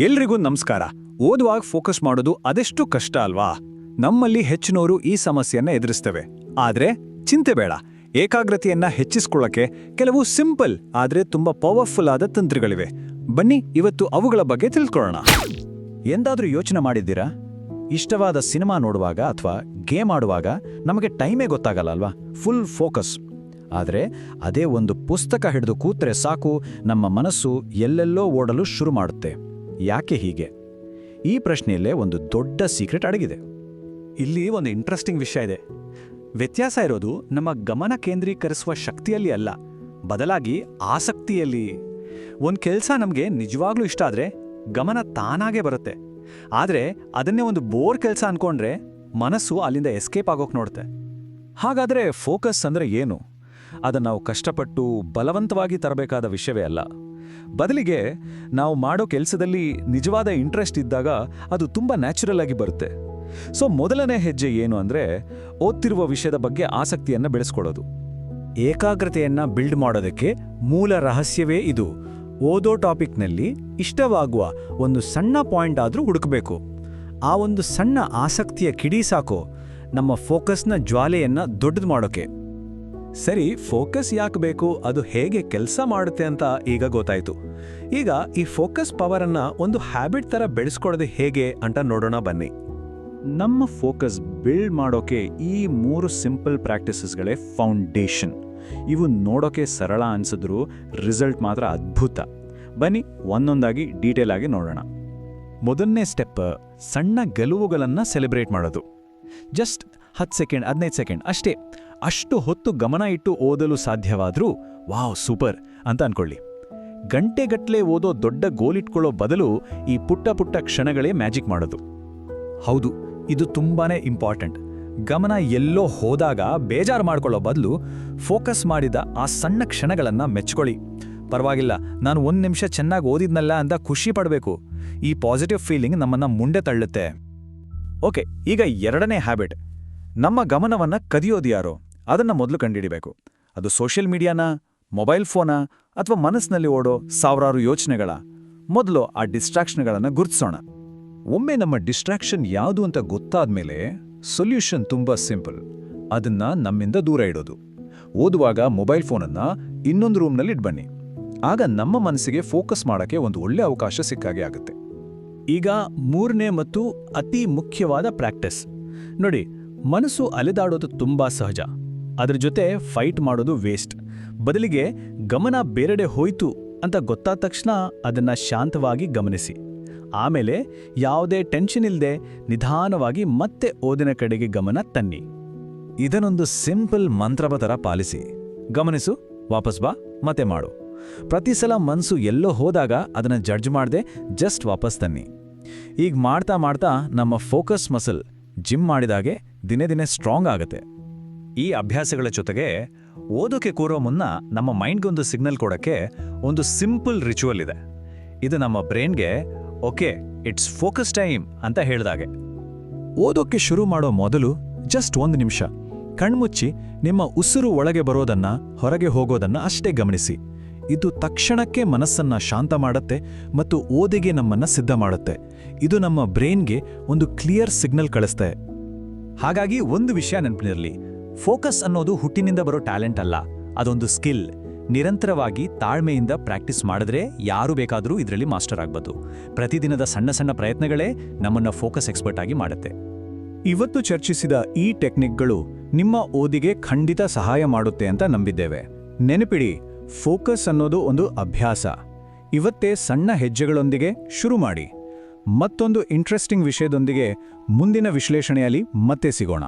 ಎಲ್ರಿಗೂ ನಮಸ್ಕಾರ. ಓದುವಾಗ ಫೋಕಸ್ ಮಾಡೋದು ಅದೆಷ್ಟು ಕಷ್ಟ ಅಲ್ವಾ? ನಮ್ಮಲ್ಲಿ ಹೆಚ್ಚಿನವರು ಈ ಸಮಸ್ಯೆಯನ್ನ ಎದುರಿಸ್ತೇವೆ. ಆದ್ರೆ ಚಿಂತೆ ಬೇಡ. ಏಕಾಗ್ರತೆಯನ್ನ ಹೆಚ್ಚಿಸ್ಕೊಳ್ಳಕ್ಕೆ ಕೆಲವು ಸಿಂಪಲ್, ಆದ್ರೆ ತುಂಬಾ ಪವರ್ಫುಲ್ ಆದ ತಂತ್ರಗಳಿವೆ. ಬನ್ನಿ ಇವತ್ತು ಅವುಗಳ ಬಗ್ಗೆ ತಿಳ್ಕೊಳ್ಳೋಣ. ಎಂದಾದ್ರೂ ಯೋಚನೆ ಮಾಡಿದ್ದೀರಾ? ಇಷ್ಟವಾದ ಸಿನಿಮಾ ನೋಡುವಾಗ ಅಥವಾ ಗೇಮ್ ಆಡುವಾಗ ನಮಗೆ ಟೈಮೇ ಗೊತ್ತಾಗಲ್ಲ ಅಲ್ವಾ? Full focus. ಆದರೆ ಅದೇ ಒಂದು ಪುಸ್ತಕ ಹಿಡಿದು ಕೂತ್ರೆ ಸಾಕು, ನಮ್ಮ ಮನಸ್ಸು ಎಲ್ಲೆಲ್ಲೋ ಓಡಲು ಶುರು ಮಾಡುತ್ತೆ. ಯಾಕೆ ಹೀಗೆ? ಈ ಪ್ರಶ್ನೆಯಲ್ಲೇ ಒಂದು ದೊಡ್ಡ ಸೀಕ್ರೆಟ್ ಅಡಗಿದೆ. ಇಲ್ಲಿ ಒಂದು ಇಂಟ್ರೆಸ್ಟಿಂಗ್ ವಿಷಯ ಇದೆ. ವ್ಯತ್ಯಾಸ ಇರೋದು ನಮ್ಮ ಗಮನ ಕೇಂದ್ರೀಕರಿಸುವ ಶಕ್ತಿಯಲ್ಲಿ ಅಲ್ಲ, ಬದಲಾಗಿ ಆಸಕ್ತಿಯಲ್ಲಿ. ಒಂದು ಕೆಲಸ ನಮಗೆ ನಿಜವಾಗ್ಲೂ ಇಷ್ಟ ಆದರೆ ಗಮನ ತಾನಾಗೇ ಬರುತ್ತೆ. ಆದರೆ ಅದನ್ನೇ ಒಂದು ಬೋರ್ ಕೆಲಸ ಅನ್ಕೊಂಡ್ರೆ ಮನಸ್ಸು ಅಲ್ಲಿಂದ ಎಸ್ಕೇಪ್ ಆಗೋಕೆ ನೋಡುತ್ತೆ. ಹಾಗಾದ್ರೆ ಫೋಕಸ್ ಅಂದ್ರೆ ಏನು? ಅದನ್ನು ನಾವು ಕಷ್ಟಪಟ್ಟು ಬಲವಂತವಾಗಿ ತರಬೇಕಾದ ವಿಷಯವೇ ಅಲ್ಲ. ಬದಲಿಗೆ ನಾವು ಮಾಡೋ ಕೆಲಸದಲ್ಲಿ ನಿಜವಾದ ಇಂಟ್ರೆಸ್ಟ್ ಇದ್ದಾಗ ಅದು ತುಂಬ ನ್ಯಾಚುರಲ್ ಆಗಿ ಬರುತ್ತೆ. ಸೊ ಮೊದಲನೇ ಹೆಜ್ಜೆ ಏನು ಅಂದರೆ ಓದ್ತಿರುವ ವಿಷಯದ ಬಗ್ಗೆ ಆಸಕ್ತಿಯನ್ನು ಬೆಳೆಸ್ಕೊಳ್ಳೋದು. ಏಕಾಗ್ರತೆಯನ್ನು ಬಿಲ್ಡ್ ಮಾಡೋದಕ್ಕೆ ಮೂಲ ರಹಸ್ಯವೇ ಇದು. ಓದೋ ಟಾಪಿಕ್ನಲ್ಲಿ ಇಷ್ಟವಾಗುವ ಒಂದು ಸಣ್ಣ ಪಾಯಿಂಟ್ ಆದರೂ ಹುಡುಕಬೇಕು. ಆ ಒಂದು ಸಣ್ಣ ಆಸಕ್ತಿಯ ಕಿಡಿ ಸಾಕು. ನಮ್ಮ ಫೋಕಸ್ನ ಜ್ವಾಲೆಯನ್ನು ದೊಡ್ಡದು ಮಾಡೋಕೆ. ಸರಿ, ಫೋಕಸ್ ಯಾಕೆ ಬೇಕು? ಅದು ಹೇಗೆ ಕೆಲಸ ಮಾಡುತ್ತೆ ಅಂತ ಈಗ ಗೊತ್ತಾಯಿತು. ಈಗ ಈ ಫೋಕಸ್ ಪವರನ್ನು ಒಂದು ಹ್ಯಾಬಿಟ್ ತರ ಬೆಳೆಸ್ಕೊಳ್ಳೋದು ಹೇಗೆ ಅಂತ ನೋಡೋಣ ಬನ್ನಿ. ನಮ್ಮ ಫೋಕಸ್ ಬಿಲ್ಡ್ ಮಾಡೋಕೆ ಈ ಮೂರು ಸಿಂಪಲ್ ಪ್ರಾಕ್ಟೀಸಸ್ಗಳೇ ಫೌಂಡೇಶನ್. ಇವು ನೋಡೋಕೆ ಸರಳ ಅನ್ಸಿದ್ರು ರಿಸಲ್ಟ್ ಮಾತ್ರ ಅದ್ಭುತ. ಬನ್ನಿ, ಒಂದೊಂದಾಗಿ ಡೀಟೇಲ್ ಆಗಿ ನೋಡೋಣ. ಮೊದಲನೇ ಸ್ಟೆಪ್, ಸಣ್ಣ ಗೆಲುವುಗಳನ್ನು ಸೆಲೆಬ್ರೇಟ್ ಮಾಡೋದು. ಜಸ್ಟ್ ಹತ್ತು ಸೆಕೆಂಡ್, ಹದಿನೈದು ಸೆಕೆಂಡ್, ಅಷ್ಟೇ. ಅಷ್ಟು ಹೊತ್ತು ಗಮನ ಇಟ್ಟು ಓದಲು ಸಾಧ್ಯವಾದರೂ, ವಾವ್, ಸೂಪರ್ ಅಂತ ಅನ್ಕೊಳ್ಳಿ. ಗಂಟೆಗಟ್ಟಲೆ ಓದೋ ದೊಡ್ಡ ಗೋಲಿಟ್ಕೊಳ್ಳೋ ಬದಲು ಈ ಪುಟ್ಟ ಪುಟ್ಟ ಕ್ಷಣಗಳೇ ಮ್ಯಾಜಿಕ್ ಮಾಡೋದು. ಹೌದು, ಇದು ತುಂಬಾನೇ ಇಂಪಾರ್ಟೆಂಟ್. ಗಮನ ಎಲ್ಲೋ ಹೋದಾಗ ಬೇಜಾರು ಮಾಡ್ಕೊಳ್ಳೋ ಬದಲು ಫೋಕಸ್ ಮಾಡಿದ ಆ ಸಣ್ಣ ಕ್ಷಣಗಳನ್ನ ಮೆಚ್ಕೊಳ್ಳಿ. ಪರವಾಗಿಲ್ಲ, ನಾನು ಒಂದು ನಿಮಿಷ ಚೆನ್ನಾಗಿ ಓದಿದ್ನಲ್ಲ ಅಂತ ಖುಷಿ ಪಡಬೇಕು. ಈ ಪಾಸಿಟಿವ್ ಫೀಲಿಂಗ್ ನಮ್ಮನ್ನ ಮುಂಡೆ ತಳ್ಳುತ್ತೆ. ಓಕೆ, ಈಗ ಎರಡನೇ ಹ್ಯಾಬಿಟ್ ನಮ್ಮ ಗಮನವನ್ನ ಕದಿಯೋದು ಯಾರೋ? ಅದನ್ನ ಮೊದಲು ಕಂಡಿಡಿಬೇಕು. ಅದು ಸೋಷಿಯಲ್ ಮೀಡಿಯಾನ, ಮೊಬೈಲ್ ಫೋನಾ ಅಥವಾ ಮನಸ್ಸಿನಲ್ಲಿ ಓಡೋ ಸಾವಿರಾರು ಯೋಚನೆಗಳ. ಮೊದಲು ಆ ಡಿಸ್ಟ್ರಾಕ್ಷನ್ಗಳನ್ನು ಗುರುತಿಸೋಣ. ಒಮ್ಮೆ ನಮ್ಮ ಡಿಸ್ಟ್ರಾಕ್ಷನ್ ಯಾವುದು ಅಂತ ಗೊತ್ತಾದ್ಮೇಲೆ ಸೊಲ್ಯೂಷನ್ ತುಂಬಾ ಸಿಂಪಲ್. ಅದನ್ನ ನಮ್ಮಿಂದ ದೂರ ಇಡೋದು. ಓದುವಾಗ ಮೊಬೈಲ್ ಫೋನನ್ನ ಇನ್ನೊಂದು ರೂಮ್ನಲ್ಲಿ ಇಟ್ಬನ್ನಿ ಆಗ ನಮ್ಮ ಮನಸ್ಸಿಗೆ ಫೋಕಸ್ ಮಾಡಕ್ಕೆ ಒಂದು ಒಳ್ಳೆ ಅವಕಾಶ ಸಿಕ್ಕಾಗೆ ಆಗುತ್ತೆ. ಈಗ ಮೂರನೇ ಮತ್ತು ಅತಿ ಮುಖ್ಯವಾದ ಪ್ರಾಕ್ಟೀಸ್. ನೋಡಿ ಮನಸ್ಸು ಅಲೆದಾಡೋದು ತುಂಬಾ ಸಹಜ. ಅದ್ರ ಜೊತೆ ಫೈಟ್ ಮಾಡೋದು ವೇಸ್ಟ್ ಬದಲಿಗೆ ಗಮನ ಬೇರೆಡೆ ಹೋಯ್ತು ಅಂತ ಗೊತ್ತಾದ ತಕ್ಷಣ ಅದನ್ನ ಶಾಂತವಾಗಿ ಗಮನಿಸಿ. ಆಮೇಲೆ ಯಾವುದೇ ಟೆನ್ಷನ್ ಇಲ್ಲದೆ ನಿಧಾನವಾಗಿ ಮತ್ತೆ ಓದಿನ ಕಡೆಗೆ ಗಮನ ತನ್ನಿ. ಇದನ್ನೊಂದು ಸಿಂಪಲ್ ಮಂತ್ರವ ಥರ ಪಾಲಿಸಿ. ಗಮನಿಸು, ವಾಪಸ್ ಬಾ, ಮತ್ತೆ ಮಾಡು. ಪ್ರತಿ ಸಲ ಮನಸ್ಸು ಎಲ್ಲೋ ಹೋದಾಗ ಅದನ್ನ ಜಡ್ಜ್ ಮಾಡದೆ ಜಸ್ಟ್ ವಾಪಸ್ ತನ್ನಿ. ಈಗ ಮಾಡ್ತಾ ಮಾಡ್ತಾ ನಮ್ಮ ಫೋಕಸ್ ಮಸಲ್ ಜಿಮ್ ಮಾಡಿದಾಗೆ ದಿನೇ ದಿನೇ ಸ್ಟ್ರಾಂಗ್ ಆಗುತ್ತೆ. ಈ ಅಭ್ಯಾಸಗಳ ಜೊತೆಗೆ ಓದೋಕೆ ಕೂರೋ ಮುನ್ನ ನಮ್ಮ ಮೈಂಡ್ಗೊಂದು ಸಿಗ್ನಲ್ ಕೊಡೋಕ್ಕೆ ಒಂದು ಸಿಂಪಲ್ ರಿಚುವಲ್ ಇದೆ. ಇದು ನಮ್ಮ ಬ್ರೈನ್ಗೆ, ಓಕೆ ಇಟ್ಸ್ ಫೋಕಸ್ ಟೈಮ್ ಅಂತ ಹೇಳಿದಾಗೆ. ಓದೋಕೆ ಶುರು ಮಾಡೋ ಮೊದಲು ಜಸ್ಟ್ ಒಂದು ನಿಮಿಷ. ಕಣ್ಮುಚ್ಚಿ ನಿಮ್ಮ ಉಸಿರು ಒಳಗೆ ಬರೋದನ್ನ ಹೊರಗೆ ಹೋಗೋದನ್ನ ಅಷ್ಟೇ ಗಮನಿಸಿ. ಇದು ತಕ್ಷಣಕ್ಕೆ ಮನಸ್ಸನ್ನು ಶಾಂತ ಮಾಡುತ್ತೆ ಮತ್ತು ಓದಿಗೆ ನಮ್ಮನ್ನು ಸಿದ್ಧ ಮಾಡುತ್ತೆ. ಇದು ನಮ್ಮ ಬ್ರೈನ್ಗೆ ಒಂದು ಕ್ಲಿಯರ್ ಸಿಗ್ನಲ್ ಕಳಿಸ್ತೆ. ಹಾಗಾಗಿ ಒಂದು ವಿಷಯ ನೆನಪಿನಿರಲಿ ಫೋಕಸ್ ಅನ್ನೋದು ಹುಟ್ಟಿನಿಂದ ಬರೋ ಟ್ಯಾಲೆಂಟ್ ಅಲ್ಲ. ಅದೊಂದು ಸ್ಕಿಲ್. ನಿರಂತರವಾಗಿ ತಾಳ್ಮೆಯಿಂದ ಪ್ರಾಕ್ಟೀಸ್ ಮಾಡಿದ್ರೆ ಯಾರು ಬೇಕಾದರೂ ಇದರಲ್ಲಿ ಮಾಸ್ಟರ್ ಆಗ್ಬೋದು. ಪ್ರತಿದಿನದ ಸಣ್ಣ ಸಣ್ಣ ಪ್ರಯತ್ನಗಳೇ ನಮ್ಮನ್ನು ಫೋಕಸ್ ಎಕ್ಸ್ಪರ್ಟ್ ಆಗಿ ಮಾಡುತ್ತೆ. ಇವತ್ತು ಚರ್ಚಿಸಿದ ಈ ಟೆಕ್ನಿಕ್ಗಳು ನಿಮ್ಮ ಓದಿಗೆ ಖಂಡಿತ ಸಹಾಯ ಮಾಡುತ್ತೆ ಅಂತ ನಂಬಿದ್ದೇವೆ. ನೆನಪಿಡಿ ಫೋಕಸ್ ಅನ್ನೋದು ಒಂದು ಅಭ್ಯಾಸ. ಇವತ್ತೇ ಸಣ್ಣ ಹೆಜ್ಜೆಗಳೊಂದಿಗೆ ಶುರು ಮಾಡಿ. ಮತ್ತೊಂದು ಇಂಟ್ರೆಸ್ಟಿಂಗ್ ವಿಷಯದೊಂದಿಗೆ ಮುಂದಿನ ವಿಶ್ಲೇಷಣೆಯಲ್ಲಿ ಮತ್ತೆ ಸಿಗೋಣ.